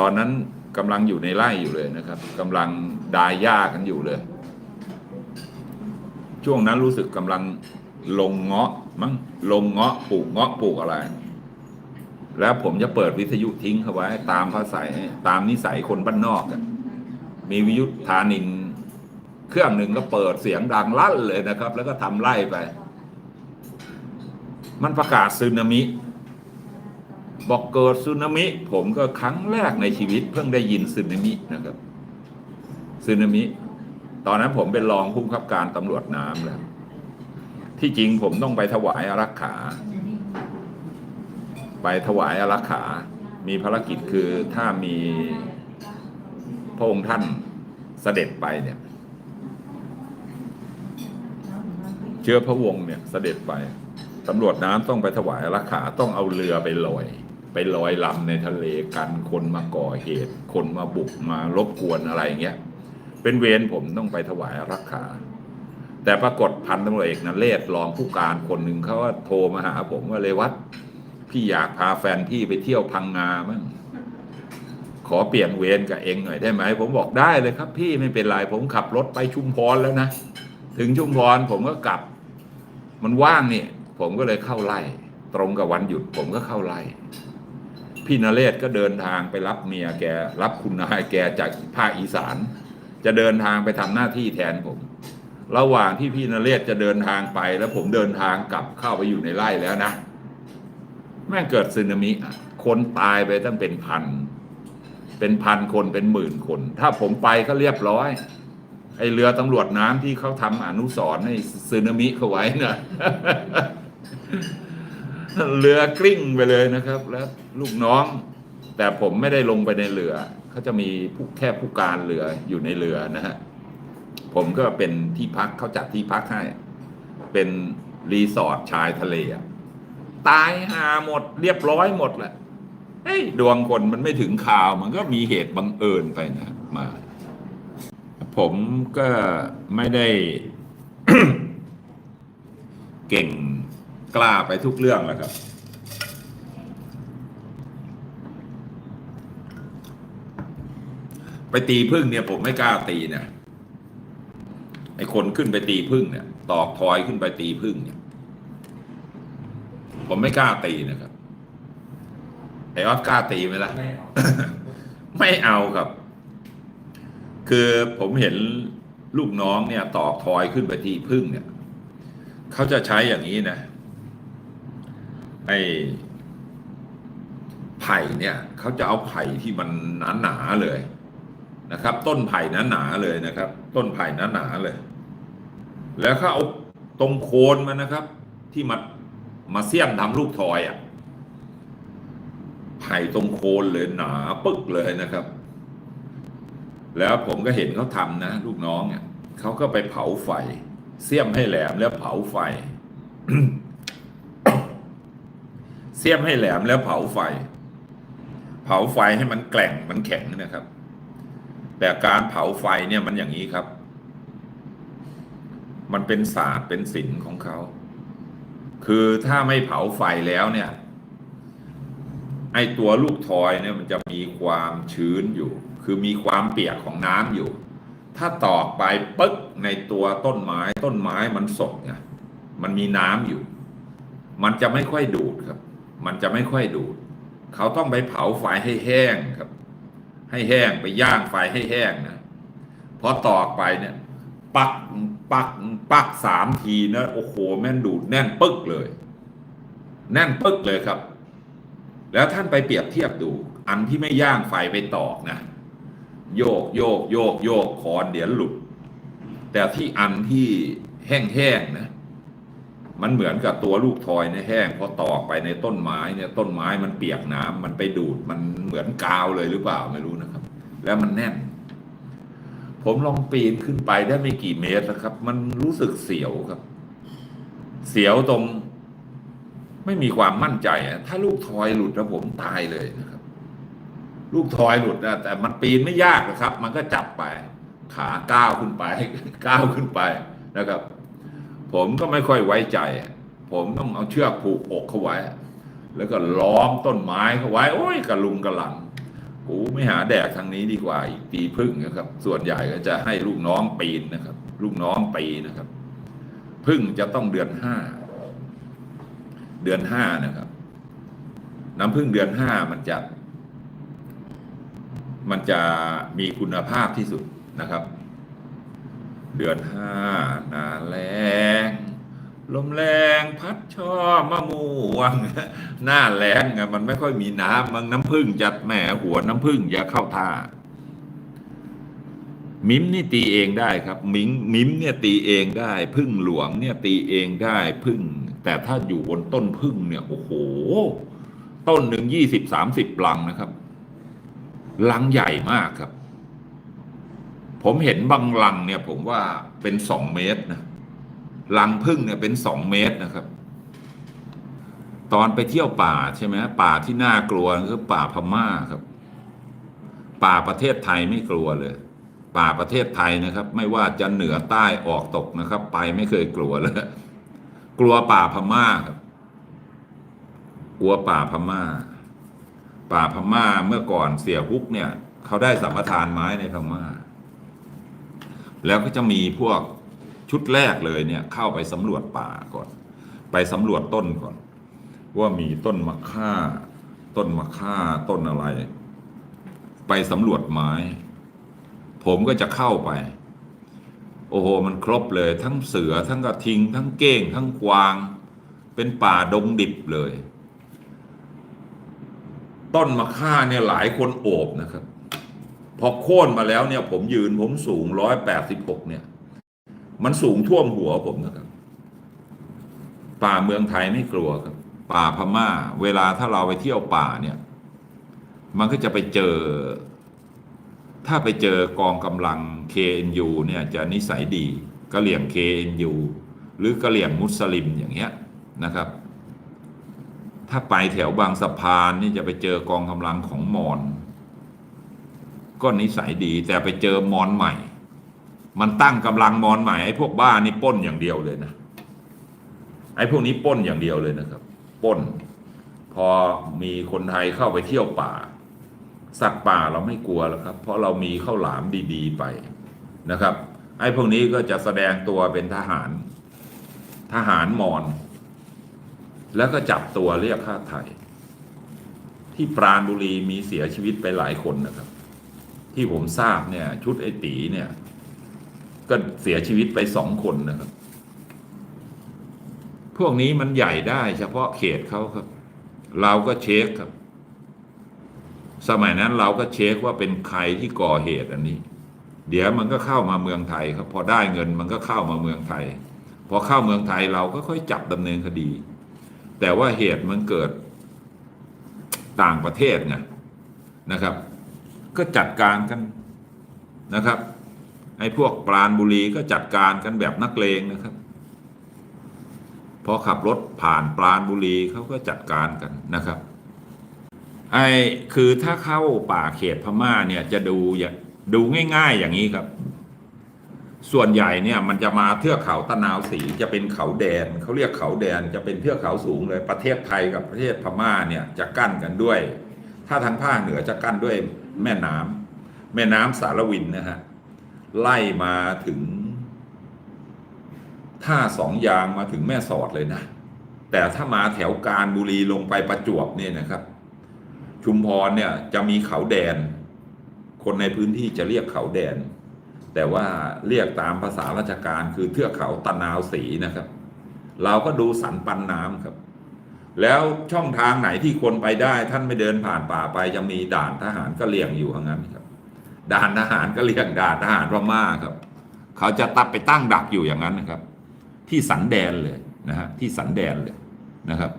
ตอนนั้นกำลังอยู่ในไร่อยู่เลยนะครับกำลังดายหญ้ากันอยู่เลย ช่วงนั้นรู้สึกกำลังลงเงาะมั้งลงเงาะปลูกเงาะปลูกอะไร แล้วผมจะเปิดวิทยุทิ้งเขาไว้ ตามภาษาตามนิสัยคนบ้านนอกมีวิทยุธานิน เครื่องหนึ่งก็เปิดเสียงดังลั่นเลยนะครับ แล้วก็ทำไล่ไป มันประกาศซึนามิ บอกเกิดสึนามิ ผมก็ครั้งแรกในชีวิตเพิ่งได้ยินสึนามินะครับสึนามิ ตอนนั้นผมเป็นรองผู้บังคับการตำรวจน้ำแล้ว ที่จริงผมต้องไปถวายอารักขา ไปถวายอารักขา มีภารกิจคือถ้ามีพระองค์ท่านเสด็จไปเนี่ย เชื้อพระวงศ์เนี่ยเสด็จไปตำรวจน้ำต้องไปถวายอารักขาต้องเอาเรือไปลอย ไปลอยลำในทะเลกันคนมาก่อเหตุ คนมาบุกมารบกวนอะไรอย่างเงี้ยเป็นเวรผมต้องไปถวายรักขาแต่ปรากฏพันตำรวจเอกนะเรศรองผู้การคนหนึ่งเขาว่าโทรมาหาผมว่าเลวัดพี่อยากพาแฟนพี่ไปเที่ยวพังงามั้งขอเปลี่ยนเวรกับเองหน่อยได้ไหมผมบอกได้เลยครับ พี่ไม่เป็นไรผมขับรถไปชุมพรแล้วนะ ถึงชุมพรผมก็กลับ มันว่างเนี่ยผมก็เลยเข้าไล่ตรงกับวันหยุด ผมก็เข้าไล่ พี่นเรศก็เดินทางไปรับเมียแกรับคุณนายแกจากภาคอีสาน จะเดินทางไปทำหน้าที่แทนผม ระหว่างที่พี่นเรศจะเดินทางไปแล้วผมเดินทางกลับเข้าไปอยู่ในไร่แล้วนะ แม่งเกิดสึนามิคนตายไปตั้งเป็นพัน เป็นพันคนเป็นหมื่นคน ถ้าผมไปก็เรียบร้อย ไอเรือตำรวจน้ำที่เขาทำอนุสรณ์ให้สึนามิเขาไว้นะ เรือกลิ้งไปเลยนะครับ แล้วลูกน้อง แต่ผมไม่ได้ลงไปในเรือเขาจะมีผู้แค่ผู้การเรืออยู่ในเรือนะฮะผมก็เป็นที่พักเขาจัดที่พักให้ เป็นรีสอร์ทชายทะเลตายหาหมดเรียบร้อยหมดแหละเฮ้ยดวงคนมันไม่ถึงข่าวมันก็มีเหตุบังเอิญไปนะมา ผมก็ไม่ได้ เก่ง กล้าไปทุกเรื่องแหละครับ ไปตีพึ่งเนี่ยผมไม่กล้าตีเนี่ยไอคนขึ้นไปตีพึ่งเนี่ย ตอกทอยขึ้นไปตีพึ่งเนี่ย ผมไม่กล้าตีนะครับไอออสกล้าตีไหมล่ะไม่เอาไม่เอาครับ คือผมเห็นลูกน้องเนี่ย ตอกทอยขึ้นไปที่พึ่งเนี่ยเขาจะใช้อย่างนี้นะ ไอ้ไผ่เนี่ยเขาจะเอาไผ่ที่มันหนาๆเลยนะครับ ต้นไผ่หนาๆเลยนะครับ ต้นไผ่หนาๆเลย แล้วเขาเอาตรงโคนมันนะครับ ที่มามาเสี้ยมทำลูกทอยอะไผ่ตรงโคนเลยหนาปึ๊กเลยนะครับ แล้วผมก็เห็นเขาทำนะ ลูกน้องเนี่ยเขาก็ไปเผาไฟ เสี้ยมให้แหลมแล้วเผาไฟ เสียมให้แหลมแล้วเผาไฟ เผาไฟให้มันแกร่งมันแข็งนะครับ แต่การเผาไฟเนี่ยมันอย่างนี้ครับ มันเป็นศาสตร์เป็นศิลป์ของเขา คือถ้าไม่เผาไฟแล้วเนี่ยไอตัวลูกทอยเนี่ยมันจะมีความชื้นอยู่ คือมีความเปียกของน้ำอยู่ ถ้าตอกไปปึ๊กในตัวต้นไม้ต้นไม้มันสดไงมันมีน้ำอยู่ มันจะไม่ค่อยดูดครับ มันจะไม่ค่อยดูด เขาต้องไปเผาไฟให้แห้งครับ ให้แห้งไปย่างไฟให้แห้งนะพอตอกไปเนี่ย ปักปักปักสามทีนะโอ้โหแม่นดูดแน่นปึ๊กเลย แน่นปึ๊กเลยครับ แล้วท่านไปเปรียบเทียบดู อันที่ไม่ย่างไฟไปตอกนะโยกโยกโยกโยกคอนเดี๋ยวหลุด แต่ที่อันที่แห้งๆนะ มันเหมือนกับตัวลูกทอยเนี่ยแห้งพอตอกไปในต้นไม้เนี่ยต้นไม้มันเปียกน้ำมันไปดูดมันเหมือนกาวเลยหรือเปล่าไม่รู้นะครับ แล้วมันแน่น ผมลองปีนขึ้นไปได้ไม่กี่เมตรนะครับ มันรู้สึกเสียวครับ เสียวตรง ไม่มีความมั่นใจอะถ้าลูกทอยหลุดแล้วผมตายเลยนะครับ ลูกทอยหลุดนะแต่มันปีนไม่ยากนะครับ มันก็จับไป ขาก้าวขึ้นไปก้าวขึ้นไปนะครับ ผมก็ไม่ค่อยไว้ใจ ผมต้องเอาเชือกผูกอกเขาไว้ แล้วก็ล้อมต้นไม้เขาไว้ โอ้ยกระลุงกระหลังกูไม่หาแดกทางนี้ดีกว่าอีกปีพึ่งนะครับ ส่วนใหญ่ก็จะให้ลูกน้องปีนนะครับ ลูกน้องปีนะครับ พึ่งจะต้องเดือนห้าเดือนห้านะครับ น้ำพึ่งเดือนห้ามันจะ มันจะมีคุณภาพที่สุดนะครับ เดือนห้าหนาแรงลมแรงพัดช่อมะม่วง หน้าแรงอะมันไม่ค่อยมีน้ำมันน้ำพึ่งจัดแหมหัวน้ำพึ่งอย่าเข้าท่า มิมนี่ตีเองได้ครับ มิงมิมเนี่ยตีเองได้ พึ่งหลวงเนี่ยตีเองได้พึ่ง แต่ถ้าอยู่บนต้นพึ่งเนี่ยโอ้โห ต้นหนึ่งยี่สิบสามสิบลังนะครับลังใหญ่มากครับ ผมเห็นบางลังเนี่ยผมว่าเป็นสองเมตรนะลังพึ่งเนี่ยเป็นสองเมตรนะครับ ตอนไปเที่ยวป่าใช่ไหมป่าที่น่ากลัวคือป่าพม่าครับ ป่าประเทศไทยไม่กลัวเลย ป่าประเทศไทยนะครับ ไม่ว่าจะเหนือใต้ออกตกนะครับ ไปไม่เคยกลัวเลยกลัวป่าพม่าครับ กลัวป่าพม่า ป่าพม่าเมื่อก่อนเสียฮุกเนี่ย เขาได้สัมปทานไม้ในพม่า แล้วก็จะมีพวกชุดแรกเลยเนี่ยเข้าไปสำรวจป่าก่อน ไปสำรวจต้นก่อน ว่ามีต้นมะค่า ต้นมะค่าต้นอะไร ไปสำรวจไม้ ผมก็จะเข้าไป โอ้โหมันครบเลย ทั้งเสือทั้งกระทิง ทั้งเก้ง ทั้งกวาง เป็นป่าดงดิบเลย ต้นมะค่าเนี่ยหลายคนโอบนะครับ พอโค่นมาแล้วเนี่ย ผมยืนผมสูงร้อยแปดสิบหกเนี่ย มันสูงท่วมหัวผมนะครับ ป่าเมืองไทยไม่กลัวครับ ป่าพม่า เวลาถ้าเราไปเที่ยวป่าเนี่ย มันก็จะไปเจอ ถ้าไปเจอกองกำลัง KNU เนี่ยจะนิสัยดีกะเหลี่ยง KNU หรือกะเหลี่ยงมุสลิมอย่างเงี้ยนะครับ ถ้าไปแถวบางสะพานนี่จะไปเจอกองกำลังของมอญ ก็นิสัยดี แต่ไปเจอมอญใหม่ มันตั้งกำลังมอญใหม่ไอ้พวกบ้านี่ป้นอย่างเดียวเลยนะไอ้พวกนี้ป้นอย่างเดียวเลยนะครับป้น พอมีคนไทยเข้าไปเที่ยวป่า สัตว์ป่าเราไม่กลัวแล้วครับ เพราะเรามีข้าวหลามดีๆไปนะครับ ไอ้พวกนี้ก็จะแสดงตัวเป็นทหาร ทหารมอญแล้วก็จับตัวเรียกค่าไถ่ที่ปราณบุรีมีเสียชีวิตไปหลายคนนะครับ ที่ผมทราบเนี่ย ชุดไอ้ตีเนี่ย ก็เสียชีวิตไปสองคนนะครับ พวกนี้มันใหญ่ได้เฉพาะเขตเขาครับ เราก็เช็คครับ สมัยนั้นเราก็เช็คว่าเป็นใครที่ก่อเหตุอันนี้ เดี๋ยวมันก็เข้ามาเมืองไทยครับ พอได้เงินมันก็เข้ามาเมืองไทย พอเข้าเมืองไทยเราก็ค่อยจับดำเนินคดี แต่ว่าเหตุมันเกิดต่างประเทศไงนะครับ ก็จัดการกันนะครับไอ้พวกปราณบุรีก็จัดการกันแบบนักเลงนะครับ พอขับรถผ่านปราณบุรีเขาก็จัดการกันนะครับไอ้คือถ้าเข้าป่าเขตพม่าเนี่ยจะดูอย่างดูง่าย ๆอย่างนี้ครับ ส่วนใหญ่เนี่ยมันจะมาเทือกเขาตะนาวสีจะเป็นเขาแดนเขาเรียกเขาแดนจะเป็นเทือกเขาสูงเลยประเทศไทยกับประเทศพม่าเนี่ยจะกั้นกันด้วย ถ้าทางภาคเหนือจะกั้นด้วย แม่น้ำแม่น้ำสารวินนะฮะไล่มาถึงท่าสองยางมาถึงแม่สอดเลยนะ แต่ถ้ามาแถวการบุรีลงไปประจวบเนี่ยนะครับ ชุมพรเนี่ยจะมีเขาแดน คนในพื้นที่จะเรียกเขาแดน แต่ว่าเรียกตามภาษาราชการคือเทือกเขาตะนาวสีนะครับ เราก็ดูสันปันน้ำครับ แล้วช่องทางไหนที่คนไปได้ ท่านไม่เดินผ่านป่าไปจะมีด่านทหารก็เลี่ยงอยู่อย่างนั้นครับ ด่านทหารก็เลี่ยงด่านทหารพม่าครับ เขาจะตัดไปตั้งดักอยู่อย่างนั้นนะครับ ที่สันแดนเลยนะฮะที่สันแดนเลยนะครับ